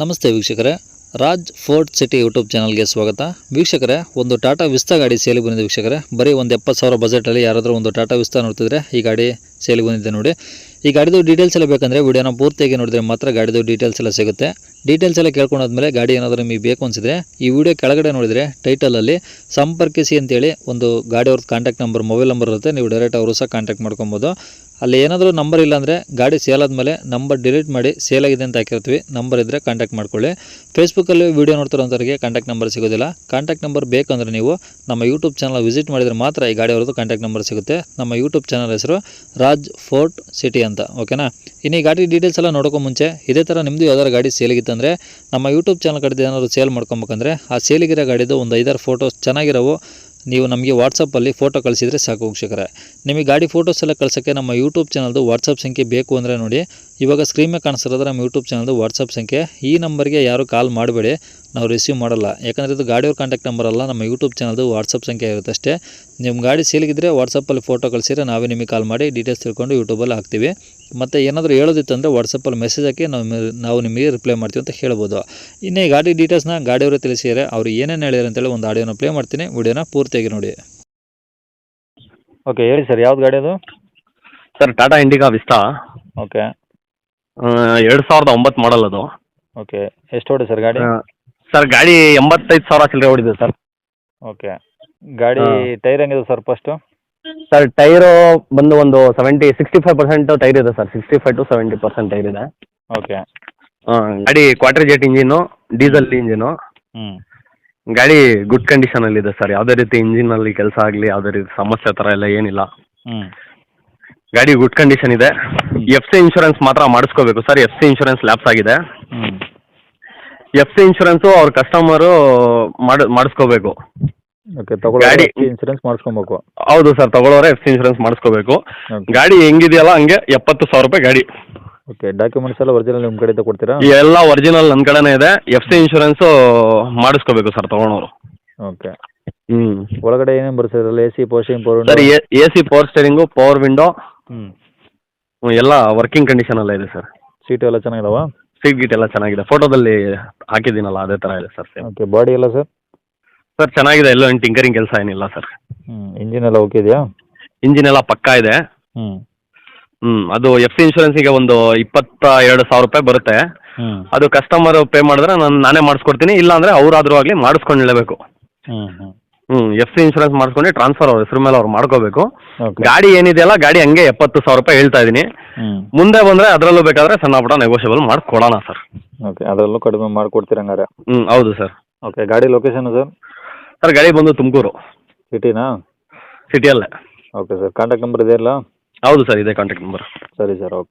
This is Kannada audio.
ನಮಸ್ತೆ ವೀಕ್ಷಕರೇ. ರಾಜ್ ಫೋರ್ಟ್ ಸಿಟಿ ಯೂಟ್ಯೂಬ್ ಚಾನಲ್ಗೆ ಸ್ವಾಗತ. ವೀಕ್ಷಕರೇ, ಒಂದು ಟಾಟಾ ವಿಸ್ತಾ ಗಾಡಿ ಸೇಲಿಗೆ ಬಂದಿದೆ ವೀಕ್ಷಕರೇ. ಬರೀ ಒಂದು ಎಪ್ಪತ್ತು ಸಾವಿರ ಬಜೆಟಲ್ಲಿ ಯಾರಾದರೂ ಒಂದು ಟಾಟಾ ವಿಸ್ತಾ ನೋಡ್ತಿದ್ರೆ ಈ ಗಾಡಿ ಸೇಲಿಗೆ ಬಂದಿದೆ ನೋಡಿ. ಈ ಗಾಡಿದು ಡೀಟೇಲ್ಸ್ ಎಲ್ಲ ಬೇಕಂದರೆ ವಿಡಿಯೋನ ಪೂರ್ತಿಯಾಗಿ ನೋಡಿದ್ರೆ ಮಾತ್ರ ಗಾಡಿದು ಡೀಟೇಲ್ಸ್ ಎಲ್ಲ ಸಿಗುತ್ತೆ. ಡೀಟೇಲ್ಸ್ ಎಲ್ಲ ಕೇಳ್ಕೊಂಡಾದ್ಮೇಲೆ ಗಾಡಿ ಏನಾದರೂ ನಿಮಗೆ ಬೇಕು ಅನಿಸಿದ್ರೆ ಈ ವಿಡಿಯೋ ಕೆಳಗಡೆ ನೋಡಿದರೆ ಟೈಟಲಲ್ಲಿ ಸಂಪರ್ಕಿಸಿ ಅಂತೇಳಿ ಒಂದು ಗಾಡಿಯವ್ರದ್ದು ಕಾಂಟ್ಯಾಕ್ಟ್ ನಂಬರ್, ಮೊಬೈಲ್ ನಂಬರ್ ಇರುತ್ತೆ. ನೀವು ಡೈರೆಕ್ಟ್ ಅವರು ಸಹ ಕಾಂಟ್ಯಾಕ್ಟ್ ಮಾಡ್ಕೊಬೋದು. ಅಲ್ಲಿ ಏನಾದರೂ ನಂಬರ್ ಇಲ್ಲ ಅಂದರೆ ಗಾಡಿ ಸೇಲ್ ಆದಮೇಲೆ ನಂಬರ್ ಡಿಲೀಟ್ ಮಾಡಿ ಸೇಲ್ ಆಗಿದೆ ಅಂತ ಹಾಕಿರ್ತೀವಿ. ನಂಬರ್ ಇದ್ದರೆ ಕಾಂಟ್ಯಾಕ್ಟ್ ಮಾಡ್ಕೊಳ್ಳಿ. ಫೇಸ್ಬುಕ್ಕಲ್ಲಿ ವೀಡಿಯೋ ನೋಡ್ತಿರೋಂಥವ್ರಿಗೆ ಕಾಂಟ್ಯಾಕ್ಟ್ ನಂಬರ್ ಸಿಗೋದಿಲ್ಲ. ಕಾಂಟ್ಯಾಕ್ಟ್ ನಂಬರ್ ಬೇಕಂದರೆ ನೀವು ನಮ್ಮ ಯೂಟ್ಯೂಬ್ ಚಾನಲ್ ವಿಸಿಟ್ ಮಾಡಿದರೆ ಮಾತ್ರ ಈ ಗಾಡಿ ಅವ್ರದ್ದು ಕಾಂಟ್ಯಾಕ್ಟ್ ನಂಬರ್ ಸಿಗುತ್ತೆ. ನಮ್ಮ ಯೂಟ್ಯೂಬ್ ಚಾನಲ್ ಹೆಸರು ರಾಜ್ ಫೋರ್ಟ್ ಸಿಟಿ ಅಂತ. ಓಕೆನಾ ಇನ್ನು ಈ ಗಾಡಿ ಡೀಟೇಲ್ಸ್ ಎಲ್ಲ ನೋಡೋಕ್ಕೂ ಮುಂಚೆ ಇದೇ ಥರ ನಿಮ್ಮದು ಯಾವ್ದಾರು ಗಾಡಿ ಸೇಲಿಗಿತ್ತಂದರೆ ನಮ್ಮ ಯೂಟ್ಯೂಬ್ ಚಾನಲ್ ಕಡೆದು ಏನಾದರೂ ಸೇಲ್ ಮಾಡ್ಕೊಬೇಕಂದ್ರೆ ಆ ಸೇಲಿಗಿರೋ ಗಾಡಿದು ಒಂದು ಐದಾರು ಫೋಟೋಸ್ ಚೆನ್ನಾಗಿರೋವು. ನೀವು ನಮಗೆ ವಾಟ್ಸಪ್ಪಲ್ಲಿ ಫೋಟೋ ಕಳಿಸಿದರೆ ಸಾಕು ವೀಕ್ಷಕರೇ. ನಿಮಗೆ ಗಾಡಿ ಫೋಟೋಸ್ ಎಲ್ಲ ಕಳ್ಸೋಕ್ಕೆ ನಮ್ಮ ಯೂಟ್ಯೂಬ್ ಚಾನಲ್ದು ವಾಟ್ಸಪ್ ಸಂಖ್ಯೆ ಬೇಕು ಅಂದರೆ ನೋಡಿ. ಇವಾಗ ಸ್ಕ್ರೀನ್ ಮೇಲೆ ಕಾಣಿಸ್ತಿರೋದು ನಮ್ಮ ಯೂಟ್ಯೂಬ್ ಚಾನಲ್ದು ವಾಟ್ಸಪ್ ಸಂಖ್ಯೆ. ಈ ನಂಬರ್ಗೆ ಯಾರು ಕಾಲ್ ಮಾಡಬೇಡಿ ನಾವು ರಿಸೀವ್ ಮಾಡಲ್ಲ. ಯಾಕಂದರೆ ಇದು ಗಾಡಿಯವ್ರ ಕಾಂಟ್ಯಾಕ್ಟ್ ನಂಬರ್ ಅಲ್ಲ ನಮ್ಮ ಯೂಟ್ಯೂಬ್ ಚಾನಲ್ದು ವಾಟ್ಸಪ್ ಸಂಖ್ಯೆ ಇರುತ್ತೆ ಅಷ್ಟೇ. ನಿಮ್ಮ ಗಾಡಿ ಸೇಲಿಗಿದ್ರೆ ವಾಟ್ಸಪ್ಪಲ್ಲಿ ಫೋಟೋ ಕಳಿಸಿದ್ರೆ ನಾವೇ ನಿಮಗೆ ಕಾಲ್ ಮಾಡಿ ಡೀಟೇಲ್ಸ್ ತಿಳ್ಕೊಂಡು ಯೂಟ್ಯೂಬಲ್ಲಿ ಹಾಕ್ತೀವಿ. ಮತ್ತು ಏನಾದರೂ ಹೇಳೋದಿತ್ತಂದರೆ ವಾಟ್ಸಪ್ಪಲ್ಲಿ ಮೆಸೇಜ್ ಹಾಕಿ ನಾವು ನಾವು ನಿಮಗೆ ರಿಪ್ಲೈ ಮಾಡ್ತೀವಿ ಅಂತ ಹೇಳ್ಬೋದು. ಇನ್ನೇ ಈ ಗಾಡಿ ಡೀಟೇಲ್ಸ್ನ ಗಾಡಿಯವರು ತಿಳಿಸಿದರೆ ಅವ್ರು ಏನೇನು ಹೇಳಿದ್ರು ಅಂತೇಳಿ ಒಂದು ಆಡಿಯೋನ ಪ್ಲೇ ಮಾಡ್ತೀನಿ. ವಿಡಿಯೋನ ಪೂರ್ತಿಯಾಗಿ ನೋಡಿ. ಓಕೆ ಹೇಳಿ ಸರ್ ಯಾವ್ದು ಗಾಡಿ ಅದು? Sir Tata Indigo Vista okay ಎರಡು ಸಾವಿರದ ಒಂಬತ್ತು ಮಾಡಲ್ ಅದು. ಓಕೆ ಎಷ್ಟು ಹೊಡೆ ಸರ್ ಗಾಡಿ? ಸರ್ ಗಾಡಿ ಎಂಬತ್ತೈದು ಸಾವಿರ ಚಿಲ್ಲರೆ ಓಡಿದೆ ಸರ್. ಓಕೆ ಗಾಡಿ ಟೈರ್ ಹೆಂಗಿದೆ ಸರ್ ಫಸ್ಟ್? ಸರ್ ಟೈರು ಬಂದು ಒಂದು seventy sixty five percent tyre ಇದೆ sir sixty five to seventy percent tyre ಇದೆ. ಓಕೆ. ಗಾಡಿ quarter jet engine diesel engine. ಗಾಡಿ ಗುಡ್ ಕಂಡೀಷನಲ್ಲಿದೆ ಸರ್ ಯಾವುದೇ ರೀತಿ ಇಂಜಿನ್ ಅಲ್ಲಿ ಕೆಲಸ ಆಗಲಿ ಯಾವುದೇ ರೀತಿ ಸಮಸ್ಯೆ ಥರ ಎಲ್ಲ ಏನಿಲ್ಲ. ಗಾಡಿ ಗುಡ್ ಕಂಡೀಷನ್ ಇದೆ. ಎಫ್ ಸಿ ಇನ್ಶೂರೆನ್ಸ್ ಮಾತ್ರ ಮಾಡಿಸ್ಕೋಬೇಕು sir. F C insurance lapse ಆಗಿದೆ. ಹ್ಞೂ ಎಫ್ ಸಿ ಇನ್ಶೂರೆನ್ಸ್ ಅವ್ರ ಕಸ್ಟಮರು ಮಾಡಿ ಮಾಡಿಸ್ಕೋಬೇಕು. ಓಕೆ ತಗೊಳ್ಳಿ ಗಾಡಿ- ಇನ್ಸೂರೆನ್ಸ್ ಮಾಡಿಸ್ಕೊಬೇಕು. ಹೌದು ಸರ್ ತಗೊಳ್ಳೋರೆ ಎಫ್ ಸಿ ಇನ್ಶೂರೆನ್ಸ್ ಮಾಡಿಸ್ಕೋಬೇಕು. ಗಾಡಿ ಹೆಂಗಿದೆಯಲ್ಲ ಹಂಗೆ ಎಪ್ಪತ್ತು ಸಾವಿರ ರೂಪಾಯಿ ಗಾಡಿ. ಓಕೆ ಡಾಕ್ಯುಮೆಂಟ್ಸ್ ಎಲ್ಲ ಒರಿಜಿನಲ್ ನಿಮ್ಮ ಕಡೆಯಿಂದ ಕೊಡ್ತೀರಾ? ಎಲ್ಲ ಒರಿಜಿನಲ್ ನನ್ನ ಕಡೆನೇ ಇದೆ. ಎಫ್ ಸಿ ಇನ್ಶೂರೆನ್ಸ್ ಮಾಡಿಸ್ಕೋಬೇಕು ಸರ್ ತಗೊಳೋರು ಓಕೆ. ಹ್ಞೂ ಒಳಗಡೆ ಏನೇನು ಬರುತ್ತೆ A C sir A C power steering power window. ಹ್ಞೂ ಎಲ್ಲ ವರ್ಕಿಂಗ್ ಕಂಡೀಷನ್ ಎಲ್ಲ ಇದೆ ಸರ್ ಸೀಟು ಎಲ್ಲ ಚೆನ್ನಾಗಿದಾವ? ಸೀಟ್ ಗೀಟ್ ಎಲ್ಲ ಚೆನ್ನಾಗಿದೆ. ಫೋಟೋದಲ್ಲಿ ಹಾಕಿದ್ದೀನಲ್ಲ ಅದೇ ಥರ ಇದೆ ಸರ್ ಸೇಮ್ ಓಕೆ ಬಾಡಿ ಎಲ್ಲ ಸರ್ ಸರ್ ಚೆನ್ನಾಗಿದೆ. ಎಲ್ಲೋ ಏನು ಟಿಂಕರಿಂಗ್ ಕೆಲಸ ಏನಿಲ್ಲ ಸರ್ ಹ್ಞೂ ಇಂಜಿನ್ ಎಲ್ಲ ಓಕೆ ಇದೆಯಾ? ಇಂಜಿನ್ ಎಲ್ಲ ಪಕ್ಕಾ ಇದೆ. ಹ್ಮ್. ಹ್ಞೂ ಅದು ಎಫ್ ಸಿ ಇನ್ಶೂರೆನ್ಸಿಗೆ ಒಂದು ಇಪ್ಪತ್ತ ಎರಡು ಸಾವಿರ ರೂಪಾಯಿ ಬರುತ್ತೆ. ಹ್ಞೂ ಅದು ಕಸ್ಟಮರ್ ಪೇ ಮಾಡಿದ್ರೆ ನಾನು ನಾನೇ ಮಾಡಿಸ್ಕೊಡ್ತೀನಿ. ಇಲ್ಲಾಂದರೆ ಅವರಾದರೂ ಆಗಲಿ ಹ್ಞೂ ಹ್ಞೂ ಹ್ಞೂ ಎಫ್ ಸಿ ಇನ್ಶೂರೆನ್ಸ್ ಮಾಡಿಸ್ಕೊಂಡು ಟ್ರಾನ್ಸ್ಫರ್ ಅವ್ರ ಹೆಸರು ಮೇಲೆ ಅವ್ರು ಮಾಡ್ಕೋಬೇಕು. ಓಕೆ ಗಾಡಿ ಏನಿದೆಯಲ್ಲ ಗಾಡಿ ಹಂಗೆ ಎಪ್ಪತ್ತು ಸಾವಿರ ರೂಪಾಯಿ ಹೇಳ್ತಾ ಇದ್ದೀನಿ. ಹ್ಞೂ ಮುಂದೆ ಬಂದರೆ ಅದರಲ್ಲೂ ಬೇಕಾದರೆ ಸಣ್ಣ ಪುಟ್ಟ ನೆಗೋಷಿಯಬಲ್ ಮಾಡ್ಕೊಡೋಣ ಸರ್ ಓಕೆ ಅದರಲ್ಲೂ ಕಡಿಮೆ ಮಾಡಿಕೊಡ್ತೀರ ಹಂಗಾರೆ? ಹ್ಞೂ ಹೌದು ಸರ್ ಓಕೆ ಗಾಡಿ ಲೊಕೇಶನ್ ಸರ್ ಸರ್ ಗಾಡಿ ಬಂದು ತುಮಕೂರು. ಸಿಟಿನಾ ಸಿಟಿಯಲ್ಲೇ ಓಕೆ ಸರ್ ಕಾಂಟ್ಯಾಕ್ಟ್ ನಂಬರ್ ಇದೆಯಲ್ಲ ಹೌದು ಸರ್ ಇದೆ ಕಾಂಟ್ಯಾಕ್ಟ್ ನಂಬರ್ ಸರಿ ಸರ್ ಓಕೆ